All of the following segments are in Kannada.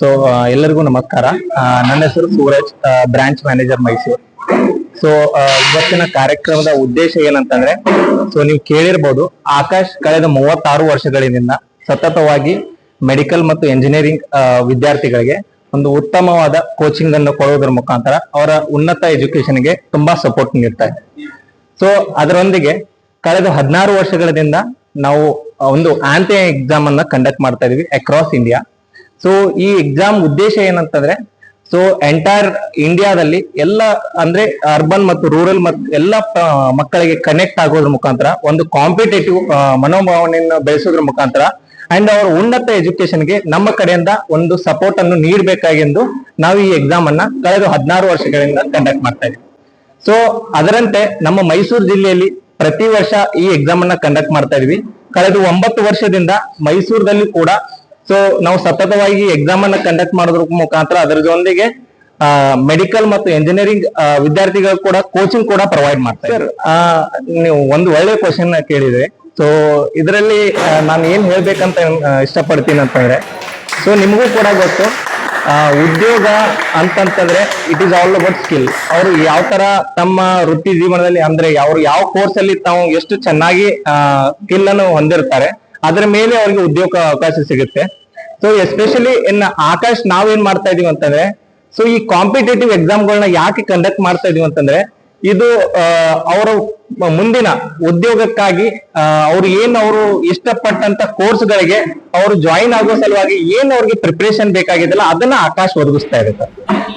ಸೊ ಎಲ್ಲರಿಗೂ ನಮಸ್ಕಾರ. ನನ್ನ ಹೆಸರು Suraj branch manager Mysuru. So ಇವತ್ತಿನ ಕಾರ್ಯಕ್ರಮದ ಉದ್ದೇಶ ಏನಂತಂದ್ರೆ ಸೊ ನೀವು ಕೇಳಿರ್ಬೋದು, ಆಕಾಶ್ ಕಳೆದ ಮೂವತ್ತಾರು ವರ್ಷಗಳಿಂದ ಸತತವಾಗಿ ಮೆಡಿಕಲ್ ಮತ್ತು ಎಂಜಿನಿಯರಿಂಗ್ ವಿದ್ಯಾರ್ಥಿಗಳಿಗೆ ಒಂದು ಉತ್ತಮವಾದ ಕೋಚಿಂಗ್ ಅನ್ನು ಕೊಡುವುದರ ಮುಖಾಂತರ ಅವರ ಉನ್ನತ ಎಜುಕೇಶನ್ಗೆ ತುಂಬಾ ಸಪೋರ್ಟ್ ನೀಡ್ತಾ ಇದೆ ಸೊ ಅದರೊಂದಿಗೆ ಕಳೆದ ಹದಿನಾರು ವರ್ಷಗಳಿಂದ ನಾವು ಒಂದು ಆಂತೆ ಎಕ್ಸಾಮ್ ಅನ್ನ ಕಂಡಕ್ಟ್ ಮಾಡ್ತಾ ಇದೀವಿ ಅಕ್ರಾಸ್ ಇಂಡಿಯಾ ಸೊ ಈ ಎಕ್ಸಾಮ್ ಉದ್ದೇಶ ಏನಂತಂದ್ರೆ ಸೊ ಎಂಟೈರ್ ಇಂಡಿಯಾದಲ್ಲಿ ಎಲ್ಲ ಅಂದ್ರೆ ಅರ್ಬನ್ ಮತ್ತು ರೂರಲ್ ಮತ್ತು ಎಲ್ಲ ಮಕ್ಕಳಿಗೆ ಕನೆಕ್ಟ್ ಆಗೋದ್ರ ಮುಖಾಂತರ, ಒಂದು ಕಾಂಪಿಟೇಟಿವ್ ಮನೋಭಾವನೆಯನ್ನು ಬೆಳೆಸೋದ್ರ ಮುಖಾಂತರ ಅಂಡ್ ಅವರ ಉನ್ನತ ಎಜುಕೇಶನ್ಗೆ ನಮ್ಮ ಕಡೆಯಿಂದ ಒಂದು ಸಪೋರ್ಟ್ ಅನ್ನು ನೀಡಬೇಕಾಗೆಂದು ನಾವು ಈ ಎಕ್ಸಾಮ್ ಅನ್ನ ಕಳೆದ ಹದಿನಾರು ವರ್ಷಗಳಿಂದ ಕಂಡಕ್ಟ್ ಮಾಡ್ತಾ ಇದ್ದೀವಿ. ಸೊ ಅದರಂತೆ ನಮ್ಮ ಮೈಸೂರು ಜಿಲ್ಲೆಯಲ್ಲಿ ಪ್ರತಿ ವರ್ಷ ಈ ಎಕ್ಸಾಮ್ ಅನ್ನ ಕಂಡಕ್ಟ್ ಮಾಡ್ತಾ ಇದೀವಿ ಕಳೆದ ಒಂಬತ್ತು ವರ್ಷದಿಂದ ಮೈಸೂರದಲ್ಲಿ ಕೂಡ ಸೊ ನಾವು ಸತತವಾಗಿ ಎಕ್ಸಾಮ್ ಅನ್ನ ಕಂಡಕ್ಟ್ ಮಾಡೋದ್ರ ಮುಖಾಂತರ ಅದರ ಜೊತೆಗೆ ಮೆಡಿಕಲ್ ಮತ್ತು ಎಂಜಿನಿಯರಿಂಗ್ ವಿದ್ಯಾರ್ಥಿಗಳು ಕೂಡ ಕೋಚಿಂಗ್ ಕೂಡ ಪ್ರೊವೈಡ್ ಮಾಡ್ತಾರೆ ಸರ್ ನೀವು ಒಂದು ಒಳ್ಳೆ ಕ್ವಶನ್ ಕೇಳಿದ್ರೆ ಸೊ ಇದರಲ್ಲಿ ನಾನು ಏನ್ ಹೇಳ್ಬೇಕಂತ ಇಷ್ಟಪಡ್ತೀನಿ ಅಂತಂದ್ರೆ ಸೊ ನಿಮಗೂ ಕೂಡ ಗೊತ್ತು ಉದ್ಯೋಗ ಅಂತಂತಂದ್ರೆ it is all about skill ಅವರು ಯಾವ ತರ ತಮ್ಮ ವೃತ್ತಿ ಜೀವನದಲ್ಲಿ ಅಂದ್ರೆ ಅವರು ಯಾವ ಕೋರ್ಸ್ ಅಲ್ಲಿ ತಾವು ಎಷ್ಟು ಚೆನ್ನಾಗಿ ಸ್ಕಿಲ್ ಅನ್ನು ಹೊಂದಿರ್ತಾರೆ ಅದರ ಮೇಲೆ ಅವ್ರಿಗೆ ಉದ್ಯೋಗ ಅವಕಾಶ ಸಿಗುತ್ತೆ. ಸೊ ಎಸ್ಪೆಷಲಿ ಇನ್ ಆಕಾಶ್ ನಾವೇನ್ ಮಾಡ್ತಾ ಇದೀವಿ ಅಂತಂದ್ರೆ ಸೊ ಈ ಕಾಂಪಿಟೇಟಿವ್ ಎಕ್ಸಾಮ್ಗಳನ್ನ ಯಾಕೆ ಕಂಡಕ್ಟ್ ಮಾಡ್ತಾ ಇದೀವಿ ಅಂತಂದ್ರೆ, ಇದು ಅವರ ಮುಂದಿನ ಉದ್ಯೋಗಕ್ಕಾಗಿ ಅವ್ರು ಏನ್ ಅವರು ಇಷ್ಟಪಟ್ಟಂತ ಕೋರ್ಸ್ಗಳಿಗೆ ಅವರು ಜಾಯಿನ್ ಆಗೋ ಸಲುವಾಗಿ ಏನ್ ಅವ್ರಿಗೆ ಪ್ರಿಪರೇಷನ್ ಬೇಕಾಗಿದೆಲ್ಲ ಅದನ್ನ ಆಕಾಶ್ ಒದಗಿಸ್ತಾ ಇರುತ್ತೆ.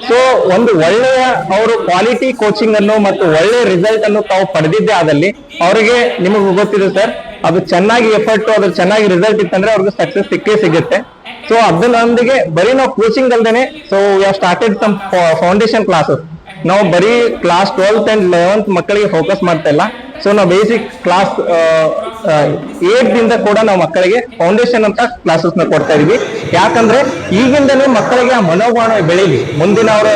ಸೊ ಒಂದು ಒಳ್ಳೆಯ ಅವರು ಕ್ವಾಲಿಟಿ ಕೋಚಿಂಗ್ ಅನ್ನು ಮತ್ತು ಒಳ್ಳೆಯ ರಿಸಲ್ಟ್ ಅನ್ನು ತಾವು ಪಡೆದಿದ್ದೆ ಆದಲ್ಲಿ, ಅವರಿಗೆ ನಿಮಗೆ ಗೊತ್ತಿದೆ ಸರ್ ಅದು ಚೆನ್ನಾಗಿ ಎಫರ್ಟ್ ಅದ್ರ ಚೆನ್ನಾಗಿ ರಿಸಲ್ಟ್ ಇತ್ತಂದ್ರೆ ಅವ್ರಿಗೆ ಸಕ್ಸಸ್ ಸಿಕ್ಕೇ ಸಿಗುತ್ತೆ. ಸೊ ಅದನ್ನೊಂದಿಗೆ ಬರೀ ನಾವು coaching ಅಲ್ದೇನೆ so are started some foundation classes ನಾವು ಬರೀ ಕ್ಲಾಸ್ ಟ್ವೆಲ್ತ್ ಅಂಡ್ ಲೆವೆಂತ್ ಮಕ್ಕಳಿಗೆ ಫೋಕಸ್ ಮಾಡ್ತಾ ಇಲ್ಲ. ಸೊ ನಾವು ಬೇಸಿಕ್ ಕ್ಲಾಸ್ ಏಟ್ ದಿಂದ ಕೂಡ ನಾವು ಮಕ್ಕಳಿಗೆ ಫೌಂಡೇಶನ್ ಅಂತ ಕ್ಲಾಸಸ್ನ ಕೊಡ್ತಾ ಇದೀವಿ. ಯಾಕಂದ್ರೆ ಈಗಿಂದನೇ ಮಕ್ಕಳಿಗೆ ಆ ಮನೋಭಾವನೆ ಬೆಳೀಲಿ. ಮುಂದಿನ ಅವರ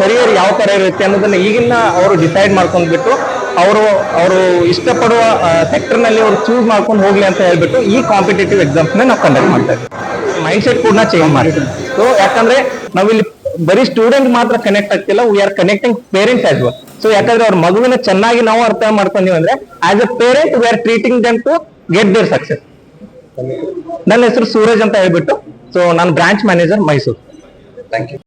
ಕರಿಯರ್ ಯಾವ ಕರಿಯರ್ ಇರುತ್ತೆ ಅನ್ನೋದನ್ನ ಈಗಿನ ಅವರು ಡಿಸೈಡ್ ಮಾಡ್ಕೊಂಡ್ಬಿಟ್ಟು ಅವರು ಅವರು ಇಷ್ಟಪಡುವ ಸೆಕ್ಟರ್ನಲ್ಲಿ ಅವರು ಚೂಸ್ ಮಾಡ್ಕೊಂಡು ಹೋಗ್ಲಿ ಅಂತ ಹೇಳ್ಬಿಟ್ಟು ಈ ಕಾಂಪಿಟೇಟಿವ್ ಎಕ್ಸಾಮ್ಸ್ನ ನಾವು ಕಂಡಕ್ಟ್ ಮಾಡ್ತಾ ಇದ್ದೀವಿ ಮೈಂಡ್ ಸೆಟ್ ಕೂಡ ಚೇಂಜ್ ಮಾಡ್ತೀವಿ ಸೊ ಯಾಕಂದ್ರೆ ನಾವಿಲ್ಲಿ ಬರೀ ಸ್ಟೂಡೆಂಟ್ ಮಾತ್ರ ಕನೆಕ್ಟ್ ಆಗ್ತಿಲ್ಲ we are connecting parents as well so ಯಾಕಂದ್ರೆ ಅವ್ರ ಮಗುವಿನ ಚೆನ್ನಾಗಿ ನಾವು ಅರ್ಥ ಮಾಡ್ಕೊಂಡಿವಿ ಅಂದ್ರೆ as a parent we are treating them to get their success ನನ್ನ ಹೆಸರು ಸೂರಜ್ ಅಂತ ಹೇಳ್ಬಿಟ್ಟು ಸೊ ನಾನು branch manager Mysuru thank you